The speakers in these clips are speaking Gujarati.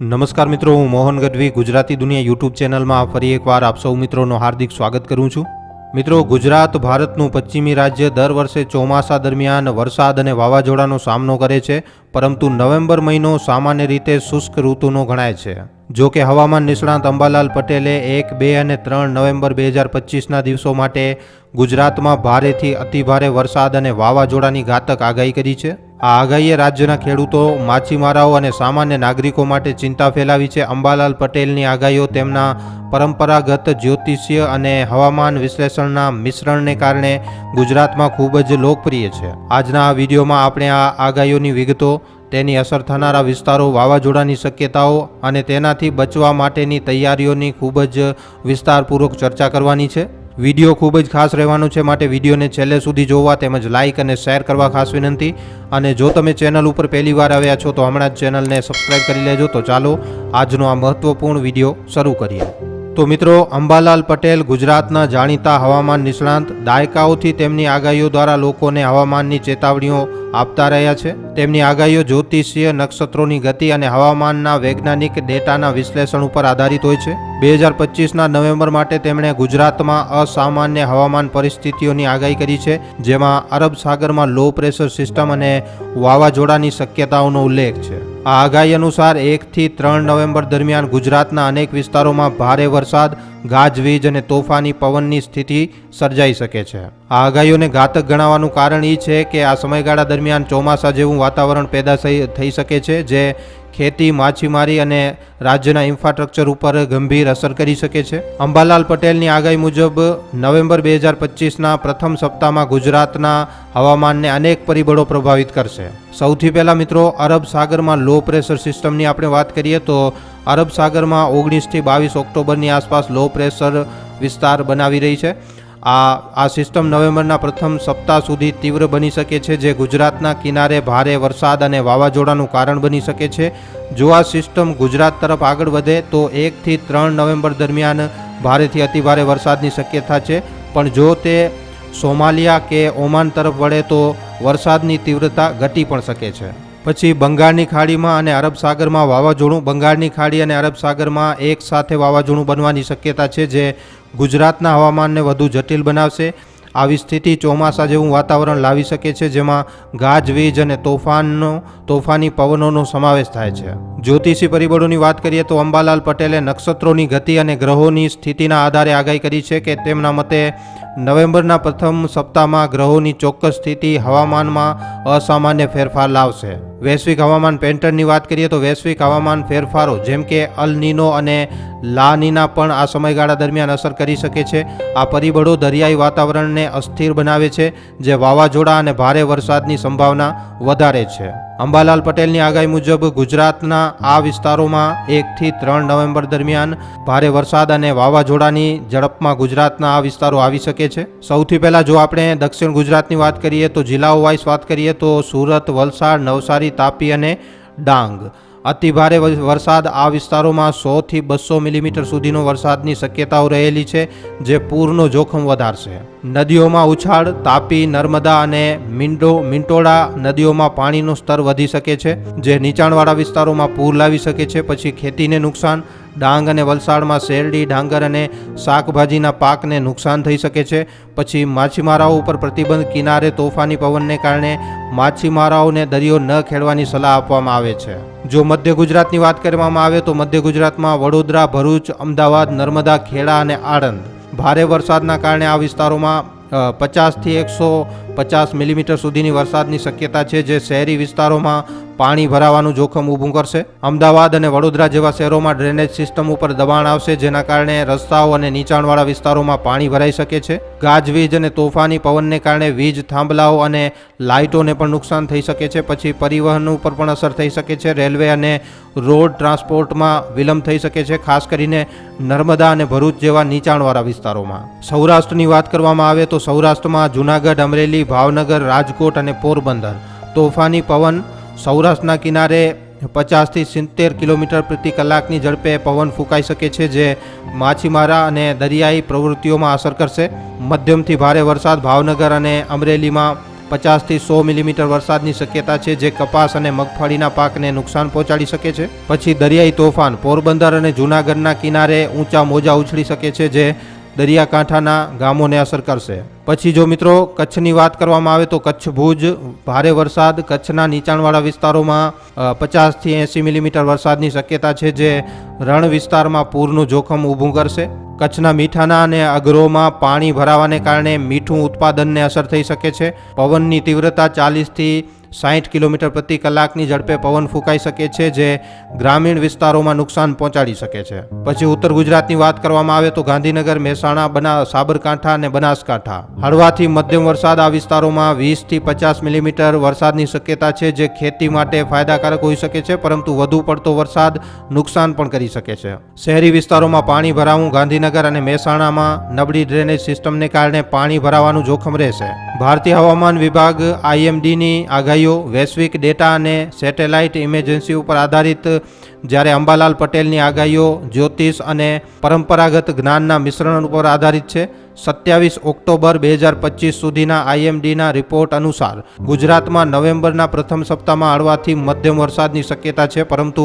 નમસ્કાર મિત્રો, હું મોહન ગઢવી, ગુજરાતી દુનિયા યુટ્યુબ ચેનલમાં ફરી એકવાર આપ સૌ મિત્રોનું હાર્દિક સ્વાગત કરું છું. મિત્રો, ગુજરાત ભારતનું પશ્ચિમી રાજ્ય દર વર્ષે ચોમાસા દરમિયાન વરસાદ અને વાવાઝોડાનો સામનો કરે છે, પરંતુ નવેમ્બર મહિનો સામાન્ય રીતે શુષ્ક ઋતુનો ગણાય છે. જો કે હવામાન નિષ્ણાત અંબાલાલ પટેલે એક, બે અને ત્રણ નવેમ્બર બે હજાર પચીસના દિવસો માટે ગુજરાતમાં ભારેથી અતિભારે વરસાદ અને વાવાઝોડાની ઘાતક આગાહી કરી છે. આ આગાહીએ રાજ્યના ખેડૂતો, માછીમારાઓ અને સામાન્ય નાગરિકો માટે ચિંતા ફેલાવી છે. અંબાલાલ પટેલની આગાહીઓ તેમના પરંપરાગત જ્યોતિષ્ય અને હવામાન વિશ્લેષણના મિશ્રણને કારણે ગુજરાતમાં ખૂબ જ લોકપ્રિય છે. આજના આ વિડીયોમાં આપણે આ આગાહીઓની વિગતો, તેની અસર થનારા વિસ્તારો, વાવાઝોડાની શક્યતાઓ અને તેનાથી બચવા માટેની તૈયારીઓની ખૂબ જ વિસ્તારપૂર્વક ચર્ચા કરવાની છે. વીડિયો ખૂબ જ ખાસ રહેવાનું છે માટે વિડીયોને છેલ્લે સુધી જોવા તેમજ લાઇક અને શેર કરવા ખાસ વિનંતી. અને જો તમે ચેનલ ઉપર પહેલી વાર આવ્યા છો તો હમણાં જ ચેનલને સબસ્ક્રાઇબ કરી લેજો. તો ચાલો આજનો આ મહત્ત્વપૂર્ણ વીડિયો શરૂ કરીએ. તો મિત્રો, અંબાલાલ પટેલ ગુજરાતના જાણીતા હવામાન નિષ્ણાંત, દાયકાઓથી તેમની આગાહીઓ દ્વારા લોકોને હવામાનની ચેતવણીઓ આપતા રહ્યા છે. તેમની આગાહીઓ જ્યોતિષીય નક્ષત્રોની ગતિ અને હવામાનના વૈજ્ઞાનિક ડેટાના વિશ્લેષણ ઉપર આધારિત હોય છે. બે હજાર પચીસના નવેમ્બર માટે તેમણે ગુજરાતમાં અસામાન્ય હવામાન પરિસ્થિતિઓની આગાહી કરી છે, જેમાં અરબ સાગરમાં લો પ્રેશર સિસ્ટમ અને વાવાઝોડાની શક્યતાઓનો ઉલ્લેખ છે. આ આગાહી અનુસાર એકથી ત્રણ નવેમ્બર દરમિયાન ગુજરાતના અનેક વિસ્તારોમાં ભારે વરસાદ ગાજવીજ અને તોફાની પવનની સ્થિતિ સર્જાઈ શકે છે. આ આગાહીઓને ઘાતક ગણાવવાનું કારણ એ છે કે આ સમયગાળા દરમિયાન ચોમાસા જેવું વાતાવરણ પેદા થઈ શકે છે, જે ખેતી, માછીમારી અને રાજ્યના ઇન્ફ્રાસ્ટ્રક્ચર ઉપર ગંભીર અસર કરી શકે છે. અંબાલાલ પટેલની આગાહી મુજબ, નવેમ્બર બે હજાર પચીસના પ્રથમ સપ્તાહમાં ગુજરાતના હવામાનને અનેક પરિબળો પ્રભાવિત કરશે. સૌથી પહેલાં મિત્રો, અરબ સાગરમાં લો પ્રેશર સિસ્ટમની આપણે વાત કરીએ તો અરબ સાગરમાં ઓગણીસથી બાવીસ ઓક્ટોબરની આસપાસ લો પ્રેશર વિસ્તાર બનાવી રહી છે. આ આ સિસ્ટમ નવેમ્બરના પ્રથમ સપ્તાહ સુધી તીવ્ર બની શકે છે, જે ગુજરાતના કિનારે ભારે વરસાદ અને વાવાઝોડાનું કારણ બની શકે છે. જો આ સિસ્ટમ ગુજરાત તરફ આગળ વધે, તો એકથી ત્રણ નવેમ્બર દરમિયાન ભારેથી અતિભારે વરસાદની શક્યતા છે. પણ જો તે સોમાલિયા કે ઓમાન તરફ વળે, તો વરસાદની તીવ્રતા ઘટી પણ શકે છે. પછી બંગાળની ખાડીમાં અને અરબ સાગરમાં વાવાઝોડું, બંગાળની ખાડી અને અરબ સાગરમાં એક સાથે વાવાઝોડું બનવાની શક્યતા છે, જે ગુજરાતના હવામાનને વધુ જટિલ બનાવશે. આવી સ્થિતિ ચોમાસા જેવું વાતાવરણ લાવી શકે છે, જેમાં ગાજવીજ અને તોફાનનો, તોફાની પવનોનો સમાવેશ થાય છે. જ્યોતિષી પરિબળોની વાત કરીએ તો અંબાલાલ પટેલે નક્ષત્રોની ગતિ અને ગ્રહોની સ્થિતિના આધારે આગાહી કરી છે કે તેમના મતે નવેમ્બરના પ્રથમ સપ્તાહમાં ગ્રહોની ચોક્કસ સ્થિતિ હવામાનમાં અસામાન્ય ફેરફાર લાવશે. વૈશ્વિક હવામાન પેન્ટર્નની વાત કરીએ તો વૈશ્વિક હવામાન ફેરફારો જેમ કે અલ નીનો અને લા નીના પણ આ સમયગાળા દરમિયાન અસર કરી શકે છે. આ પરિબળો દરિયાઈ વાતાવરણને અસ્થિર બનાવે છે, જે વાવાઝોડા અને ભારે વરસાદની સંભાવના વધારે છે. અંબાલાલ પટેલની આગાહી મુજબ ગુજરાતના આ વિસ્તારોમાં એકથી ત્રણ નવેમ્બર દરમિયાન ભારે વરસાદ અને વાવાઝોડાની ઝડપમાં ગુજરાતના આ વિસ્તારો આવી શકે છે. સૌથી પહેલાં જો આપણે દક્ષિણ ગુજરાતની વાત કરીએ તો જિલ્લાઓ વાઇઝ વાત કરીએ તો સુરત, વલસાડ, નવસારી તાપી અને ડાંગ. અતિભારે વરસાદ આ વિસ્તારોમાં સોથી બસો મિલીમીટર સુધીનો વરસાદની શક્યતાઓ રહેલી છે, જે પૂરનો જોખમ વધારશે. નદીઓમાં ઉછાળ, તાપી, નર્મદા અને મિંડો મિન્ટોડા નદીઓમાં પાણીનું સ્તર વધી શકે છે, જે નીચાણવાળા વિસ્તારોમાં પૂર લાવી શકે છે, પછી ખેતીને નુકસાન ડાંગ અને વલસાડમાં શેરડી, ડાંગર અને શાકભાજીના પાકને નુકસાન થઈ શકે છે. પછી માછીમારાઓ ઉપર પ્રતિબંધ કિનારે તોફાની પવનને કારણે માછીમારાઓને દરિયો ન ખેડવાની સલાહ આપવામાં આવે છે. જો મધ્ય ગુજરાતની વાત કરવામાં આવે તો મધ્ય ગુજરાતમાં વડોદરા, ભરૂચ, અમદાવાદ, નર્મદા, ખેડા અને આણંદ. ભારે વરસાદના કારણે આ વિસ્તારોમાં પચાસથી એકસો પચાસ મિલીમીટર સુધીની વરસાદની શક્યતા છે જે શહેરી વિસ્તારોમાં પાણી ભરાવાનું જોખમ ઊભું કરશે. અમદાવાદ અને વડોદરા જેવા શહેરોમાં ડ્રેનેજ સિસ્ટમ ઉપર દબાણ આવશે, જેના કારણે રસ્તાઓ અને નીચાણવાળા વિસ્તારોમાં પાણી ભરાઈ શકે છે. ગાજવીજ અને તોફાની પવનને કારણે વીજ થાંભલાઓ અને લાઇટોને પણ નુકસાન થઈ શકે છે. પછી પરિવહન ઉપર પણ અસર થઈ શકે છે. રેલવે અને રોડ ટ્રાન્સપોર્ટમાં વિલંબ થઈ શકે છે, ખાસ કરીને નર્મદા અને ભરૂચ જેવા નીચાણવાળા વિસ્તારોમાં. સૌરાષ્ટ્રની વાત કરવામાં આવે તો સૌરાષ્ટ્રમાં જૂનાગઢ, અમરેલી ભાવનગર રાજકોટ અને પોરબંદર. તોફાની પવન સૌરાષ્ટ્રના કિનારે પચાસથી સિત્તેર કિલોમીટર પ્રતિ કલાકની ઝડપે પવન ફૂંકાઈ શકે છે, જે માછીમારા અને દરિયાઈ પ્રવૃત્તિઓમાં અસર કરશે. મધ્યમથી ભારે વરસાદ ભાવનગર અને અમરેલીમાં પચાસથી સો મિલીમીટર વરસાદની શક્યતા છે, જે કપાસ અને મગફળીના પાકને નુકસાન પહોંચાડી શકે છે. પછી દરિયાઈ તોફાન. પોરબંદર અને જૂનાગઢના કિનારે ઊંચા મોજા ઉછળી શકે છે, જે દરિયાકાંઠાના ગામોને અસર કરશે. પછી જો મિત્રો કચ્છની વાત કરવામાં આવે તો કચ્છ ભુજ, ભારે વરસાદ, કચ્છના નીચાણવાળા વિસ્તારોમાં પચાસથી એંસી મિલીમીટર વરસાદની શક્યતા છે જે રણ વિસ્તારમાં પૂરનું જોખમ ઊભું કરશે. કચ્છના મીઠાના અને અગરોમાં પાણી ભરાવાને કારણે મીઠું ઉત્પાદનને અસર થઈ શકે છે. પવનની તીવ્રતા ચાલીસથી સાઠ કિલોમીટર પ્રતિ કલાકની ઝડપે પવન ફૂંકાઈ શકે છે, જે ગ્રામીણ વિસ્તારોમાં નુકસાન પહોંચાડી શકે છે. પછી ઉત્તર ગુજરાતની વાત કરવામાં આવે તો ગાંધીનગર, મહેસાણા, બના, સાબરકાંઠા અને બનાસકાંઠા. હળવાથી મધ્યમ વરસાદ આ વિસ્તારોમાં વીસથી પચાસ મિલીમીટર વરસાદની શક્યતા છે, જે ખેતી માટે ફાયદાકારક હોઈ શકે છે, પરંતુ વધુ પડતો વરસાદ નુકસાન પણ કરી શકે છે. શહેરી વિસ્તારોમાં પાણી ભરાવું ગાંધીનગર અને મહેસાણામાં નબળી ડ્રેનેજ સિસ્ટમને કારણે પાણી ભરાવાનું જોખમ રહેશે. ભારતીય હવામાન વિભાગ આઈએમડીની આગાહીઓ વૈશ્વિક ડેટા અને સેટેલાઇટ ઇમરજન્સી ઉપર આધારિત જ્યારે અંબાલાલ પટેલની આગાહીઓ જ્યોતિષ અને પરંપરાગત જ્ઞાનના મિશ્રણ ઉપર આધારિત છે. સત્યાવીસ ઓક્ટોબર બે હજાર પચીસ સુધીના આઈએમડીના રિપોર્ટ અનુસાર ગુજરાતમાં નવેમ્બરના પ્રથમ સપ્તાહમાં હળવાથી મધ્યમ વરસાદની શક્યતા છે, પરંતુ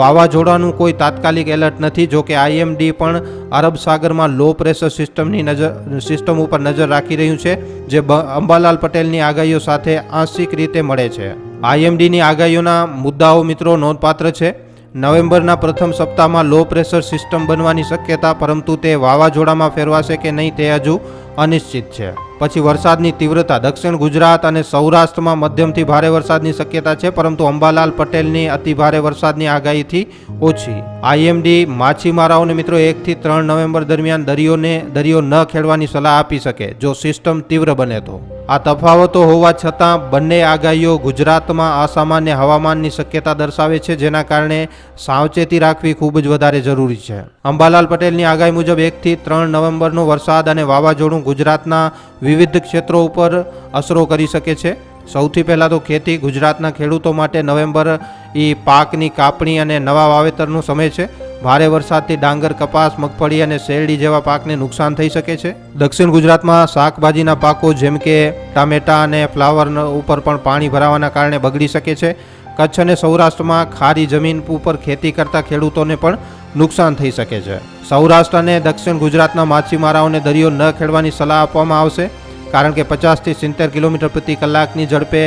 વાવાઝોડાનું કોઈ તાત્કાલિક એલર્ટ નથી, જો કે આઈએમડી પણ અરબ સાગરમાં લો પ્રેશર સિસ્ટમની નજર, સિસ્ટમ ઉપર નજર રાખી રહ્યું છે, જે અંબાલાલ પટેલની આગાહીઓ સાથે આંશિક રીતે મળે છે. આઈએમડીની આગાહીઓના મુદ્દાઓ મિત્રો નોંધપાત્ર છે. નવેમ્બરના પ્રથમ સપ્તાહમાં લો પ્રેશર સિસ્ટમ બનવાની શક્યતા, પરંતુ તે વાવાઝોડામાં ફેરવાશે કે નહીં તે હજુ અનિશ્ચિત છે. પછી વરસાદની તીવ્રતા દક્ષિણ ગુજરાત અને સૌરાષ્ટ્રમાં મધ્યમથી ભારે વરસાદની શક્યતા છે, પરંતુ અંબાલાલ પટેલની અતિ ભારે વરસાદની આગાહીથી ઓછી. આઈએમડી માછીમારાઓને મિત્રો એકથી ત્રણ નવેમ્બર દરમિયાન દરિયોને, દરિયો ન ખેડવાની સલાહ આપી શકે, જો સિસ્ટમ તીવ્ર બને તો. આ તફાવતો હોવા છતાં બંને આગાહીઓ ગુજરાતમાં અસામાન્ય હવામાનની શક્યતા દર્શાવે છે, જેના કારણે સાવચેતી રાખવી ખૂબ જ વધારે જરૂરી છે. અંબાલાલ પટેલની આગાહી મુજબ એકથી ત્રણ નવેમ્બરનો વરસાદ અને વાવાઝોડું ગુજરાતના વિવિધ ક્ષેત્રો ઉપર અસરો કરી શકે છે. સૌથી પહેલાં તો ખેતી ગુજરાતના ખેડૂતો માટે નવેમ્બર એ પાકની કાપણી અને નવા વાવેતરનો સમય છે. ભારે વરસાદથી ડાંગર, કપાસ, મગફળી અને શેરડી જેવા પાકને નુકસાન થઈ શકે છે. દક્ષિણ ગુજરાતમાં શાકભાજીના પાકો જેમ કે ટામેટા અને ફ્લાવર ઉપર પણ પાણી ભરાવાના કારણે બગડી શકે છે. કચ્છ અને સૌરાષ્ટ્રમાં ખારી જમીન ઉપર ખેતી કરતા ખેડૂતોને પણ નુકસાન થઈ શકે છે. સૌરાષ્ટ્ર અને દક્ષિણ ગુજરાતના માછીમારાઓને દરિયો ન ખેડવાની સલાહ આપવામાં આવશે, કારણ કે પચાસથી સિત્તેર કિલોમીટર પ્રતિ કલાકની ઝડપે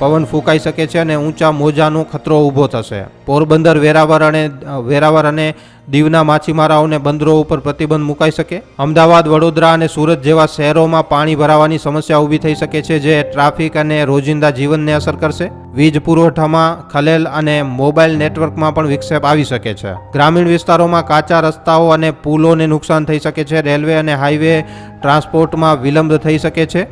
પવન ફૂંકાઈ શકે છે અને ઊંચા મોજાનો ખતરો ઊભો થશે. પોરબંદર વેરાવર અને વેરાવર અને દીવના માછીમારાઓને બંદરો ઉપર પ્રતિબંધ મુકાઈ શકે. અમદાવાદ, વડોદરા અને સુરત જેવા શહેરોમાં પાણી ભરાવાની સમસ્યા ઊભી થઈ શકે છે જે ટ્રાફિક અને રોજિંદા જીવનને અસર કરશે. વીજ પુરવઠામાં ખલેલ અને મોબાઈલ નેટવર્કમાં પણ વિક્ષેપ આવી શકે છે. ગ્રામીણ વિસ્તારોમાં કાચા રસ્તાઓ અને પુલોને નુકસાન થઈ શકે છે. રેલવે અને હાઈવે ટ્રાન્સપોર્ટમાં વિલંબ થઈ શકે છે,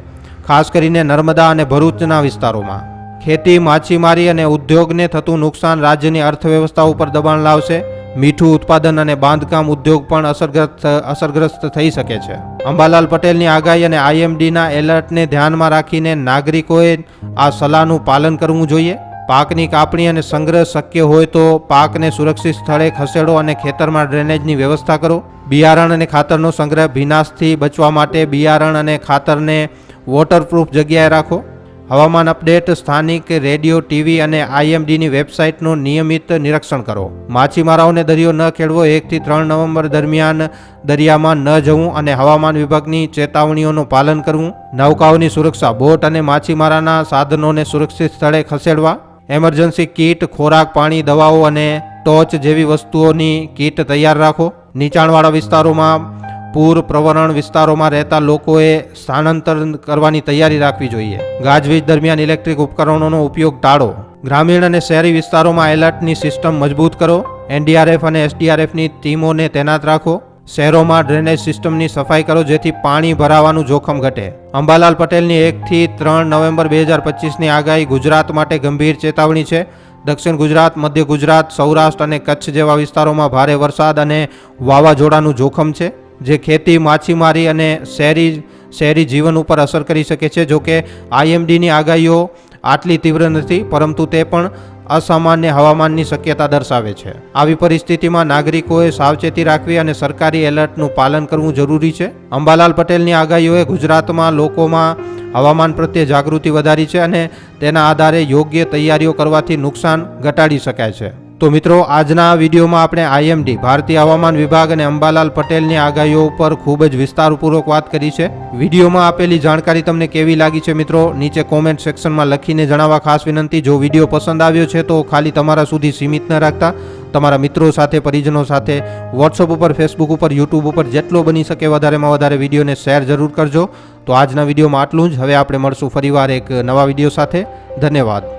ખાસ કરીને નર્મદા અને ભરૂચના વિસ્તારોમાં. ખેતી, માછીમારી અને ઉદ્યોગને થતું નુકસાન રાજ્યની અર્થવ્યવસ્થા ઉપર દબાણ લાવશે. મીઠું ઉત્પાદન અને બાંધકામ ઉદ્યોગ પણ અસરગ્રસ્ત અસરગ્રસ્ત થઈ શકે છે. અંબાલાલ પટેલની આગાહી અને આઈએમડીના એલર્ટને ધ્યાનમાં રાખીને નાગરિકોએ આ સલાહનું પાલન કરવું જોઈએ. પાકની કાપણી અને સંગ્રહ શક્ય હોય તો પાકને સુરક્ષિત સ્થળે ખસેડો અને ખેતરમાં ડ્રેનેજની વ્યવસ્થા કરો. બિયારણ અને ખાતરનો સંગ્રહ ભીનાશથી બચવા માટે બિયારણ અને ખાતરને વોટરપ્રૂફ જગ્યાએ રાખો. હવામાન અપડેટ, સ્થાનિક રેડિયો, ટીવી અને આઈએમડીની વેબસાઇટનું નિયમિત નિરીક્ષણ કરો. માછીમારાઓને દરિયો ન ખેડવો, એકથી ત્રણ નવેમ્બર દરમિયાન દરિયામાં ન જવું અને હવામાન વિભાગની ચેતવણીઓનું પાલન કરવું. નૌકાઓની સુરક્ષા, બોટ અને માછીમારાના સાધનોને સુરક્ષિત સ્થળે ખસેડવા. એમરજન્સી કીટ, ખોરાક, પાણી, દવાઓ અને ટોચ જેવી વસ્તુઓની કીટ તૈયાર રાખો. નીચાણવાળા વિસ્તારોમાં પૂર પ્રવરણ વિસ્તારોમાં રહેતા લોકોએ સ્થાનાંતર કરવાની તૈયારી રાખવી જોઈએ. ગાજવીજ દરમિયાન ઇલેક્ટ્રિક ઉપકરણોનો ઉપયોગ ટાળો. ગ્રામીણ અને શહેરી વિસ્તારોમાં એલર્ટની સિસ્ટમ મજબૂત કરો. એનડીઆરએફ અને એસડીઆરએફની ટીમોને તૈનાત રાખો. શહેરોમાં ડ્રેનેજ સિસ્ટમની સફાઈ કરો જેથી પાણી ભરાવાનું જોખમ ઘટે. અંબાલાલ પટેલની એકથી ત્રણ નવેમ્બર બે હજાર પચીસની આગાહી ગુજરાત માટે ગંભીર ચેતવણી છે. દક્ષિણ ગુજરાત, મધ્ય ગુજરાત, સૌરાષ્ટ્ર અને કચ્છ જેવા વિસ્તારોમાં ભારે વરસાદ અને વાવાઝોડાનું જોખમ છે. જે ખેતી, માછીમારી અને શહેરી શહેરી જીવન ઉપર અસર કરી શકે છે, જોકે આઈએમડીની આગાહીઓ આટલી તીવ્ર નથી, પરંતુ તે પણ અસામાન્ય હવામાનની શક્યતા દર્શાવે છે. આવી પરિસ્થિતિમાં નાગરિકોએ સાવચેતી રાખવી અને સરકારી એલર્ટનું પાલન કરવું જરૂરી છે. અંબાલાલ પટેલની આગાહીઓએ ગુજરાતમાં લોકોમાં હવામાન પ્રત્યે જાગૃતિ વધારી છે અને તેના આધારે યોગ્ય તૈયારીઓ કરવાથી નુકસાન ઘટાડી શકાય છે. તો મિત્રો, આજના વિડીયોમાં આપણે આઈએમડી, ભારતીય હવામાન વિભાગ અને અંબાલાલ પટેલની આગાહીઓ ઉપર ખૂબ જ વિસ્તારપૂર્વક વાત કરી છે. વિડીયોમાં આપેલી જાણકારી તમને કેવી લાગી છે મિત્રો? નીચે કોમેન્ટ સેક્શનમાં લખીને જણાવવા ખાસ વિનંતી. જો વીડિયો પસંદ આવ્યો છે તો ખાલી તમારા સુધી સીમિત ન રાખતા. તમારા મિત્રો સાથે, પરિજનો સાથે વોટ્સઅપ ઉપર ફેસબુક ઉપર યુટ્યુબ ઉપર જેટલો બની શકે વધારેમાં વધારે વિડીયોને શેર જરૂર કરજો. તો આજના વિડીયોમાં આટલું જ. હવે આપણે મળશું ફરીવાર એક નવા વીડિયો સાથે. ધન્યવાદ.